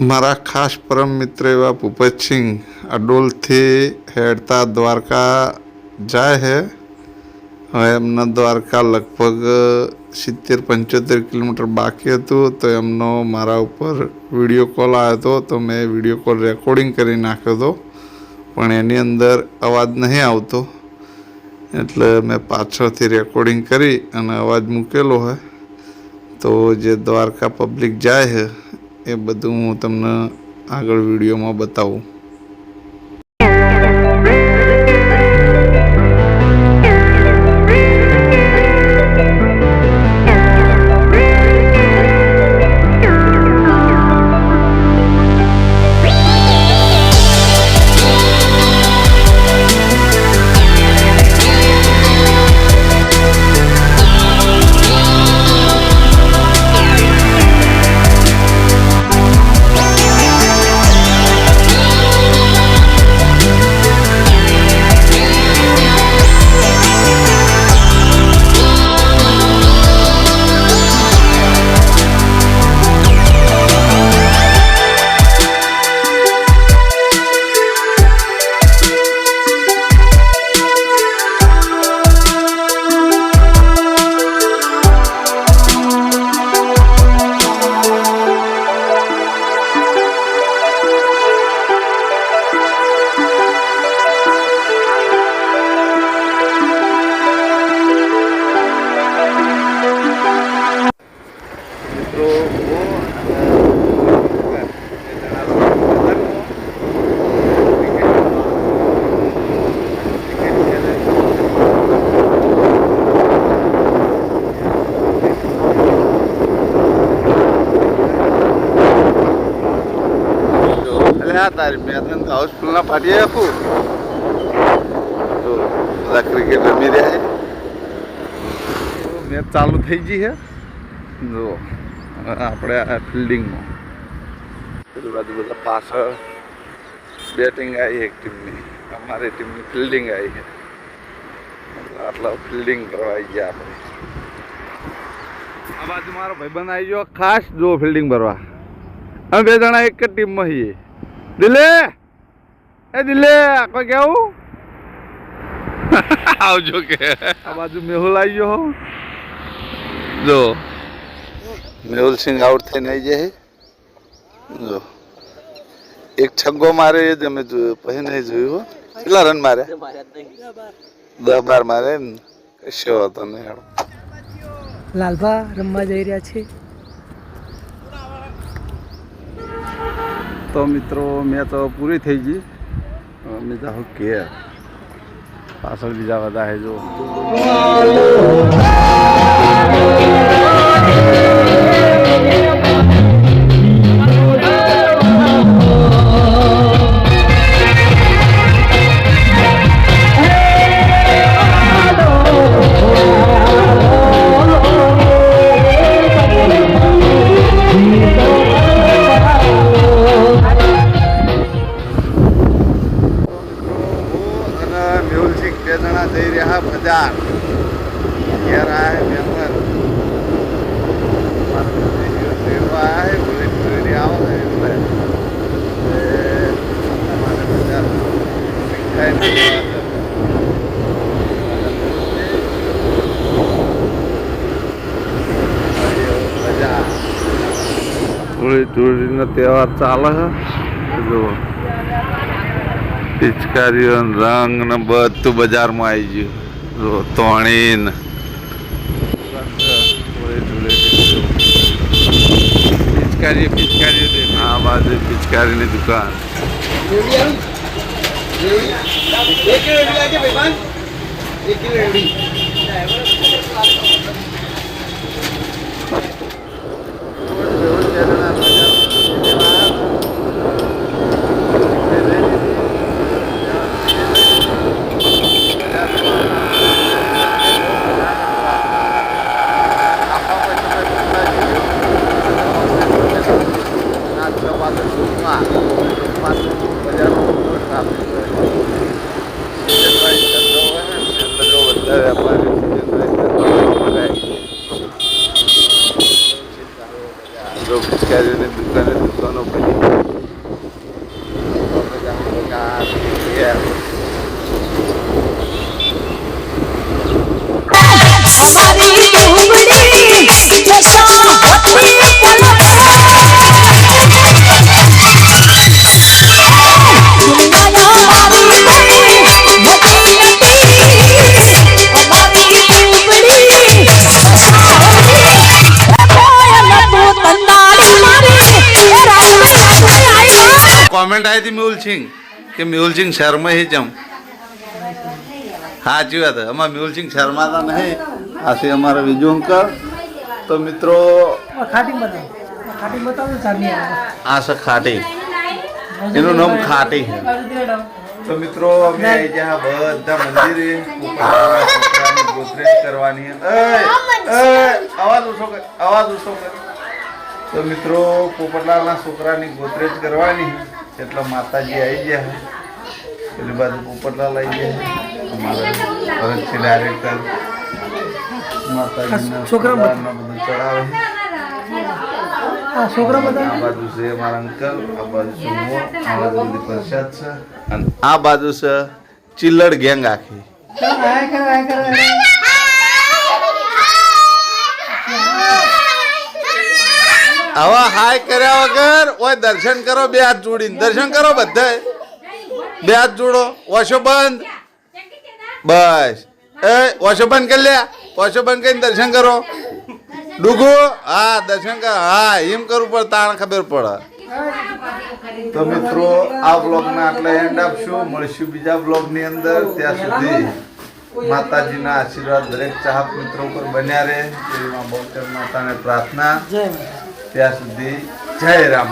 મારા ખાસ પરમ મિત્ર એવા ભૂપતસિંહ અડોલથી હેડતા દ્વારકા જાય છે હવે એમના દ્વારકા લગભગ સિત્તેર, પંચોતેર કિલોમીટર બાકી હતું, તો એમનો મારા ઉપર વીડિયો કોલ આવ્યો હતો, તો મેં વીડિયો કોલ રેકોર્ડિંગ કરી નાખ્યો હતો, પણ એની અંદર અવાજ નહીં આવતો. એટલે મેં પાછળથી રેકોર્ડિંગ કરી અને અવાજ મૂકેલો હોય તો જે દ્વારકા પબ્લિક જાય છે એ બધું હું તમને આગળ વિડીયોમાં બતાવું. અલ્યા તારી મેં તો હાઉસફુલના પાટીએ આપું તો ક્રિકેટ રમી રહ્યા છે. મેચ ચાલુ થઈ ગઈ છે. જો આપણે ફિલ્ડિંગમાં પેલી બાજુ બધા પાછળ બેટિંગ આવી એક ટીમની અમારી ટીમની ફિલ્ડિંગ આવી છે. આટલા ફિલ્ડિંગ કરવા આવી ગયા આપણે. આ બાજુ મારો ભાઈબંધ આવી ગયો. ખાસ જો ફિલ્ડિંગ ભરવા. અમે બે જણા એક જ ટીમમાં છીએ. દિલે એ દિલે કોઈ કેવું આવજો કે આ બાજુ મેહુલ આવી ગયો હો જો મેહુલ સિંહ આઉટ થઈને આવી જાય જો. એક છગ્ગો મારે એ જ અમે જોયું પછી નહીં જોયું. કેટલા રન મારે દસ બાર મારે ને કશો હતો નહીં. લાલભા રમવા જઈ રહ્યા છે. તો મિત્રો મેચ પૂરી થઈ ગઈ. અમે જાઉં કે. પાછળ બીજા બધા હે જો. આય મહેમાન થોડી ધૂળીનો તહેવાર ચાલે છે. જુઓ. પિચકારીઓ રંગ ને બધું બજારમાં આવી ગયું. જો તોણી ને પિચકારી પિચકારી આ બાજુ પિચકારીની દુકાન. જો પિચકારીની અહીંથી મ્યુલસિંગ કે મ્યુલસિંગ શર્મા હે જમ સાચી વાત અમારે મ્યુલસિંગ શર્મા હતા નહીં. આ છે અમારા બીજું અંકલ. તો મિત્રો આ છે ખાટી. એનું નામ ખાટી તો મિત્રો અમે જ્યાં બધા મંદિરે ગોતરેજ કરવાની અવાજ ઉઠો અવાજ ઉઠો તો મિત્રો પોપટલાલના છોકરાની ગોતરેજ કરવાની એટલે માતાજી આવી ગયા. પેલી બાજુ પોપટલાલ આવી ગયા. અમારા ભરત છે ડાયરેક્ટર માતાજીના છોકરા બધું? ચડાવે. આ છોકરા બધા? આ બાજુ છે અમારા અંકલ આ બાજુ છે હું આ બાજુ પ્રસાદ છે. અને આ બાજુ છે ચિલ્લડ ગેંગ આખી. હવે હાય કર્યા વગર ઓય દર્શન કરો બે હાથ જોડીને. દર્શન કરો બધાય. બે હાથ જોડો. ઓશો બંધ. બસ. એ, ઓશો બંધ કરી લે. ઓશો બંધ કરીને દર્શન કરો. ડુગુ, હા, દર્શન કર. હા, એમ કરવું પડે, તાણ ખબર પડે. તો મિત્રો, આ બ્લોગના આટલા એન્ડ આપશું મળશું બીજા બ્લોગની અંદર. ત્યાં સુધી માતાજીના આશીર્વાદ દરેક ચાહક મિત્રો પર બન્યા રહે. એવી બહુચર માતાને પ્રાર્થના. ત્યાં સુધી જય રામ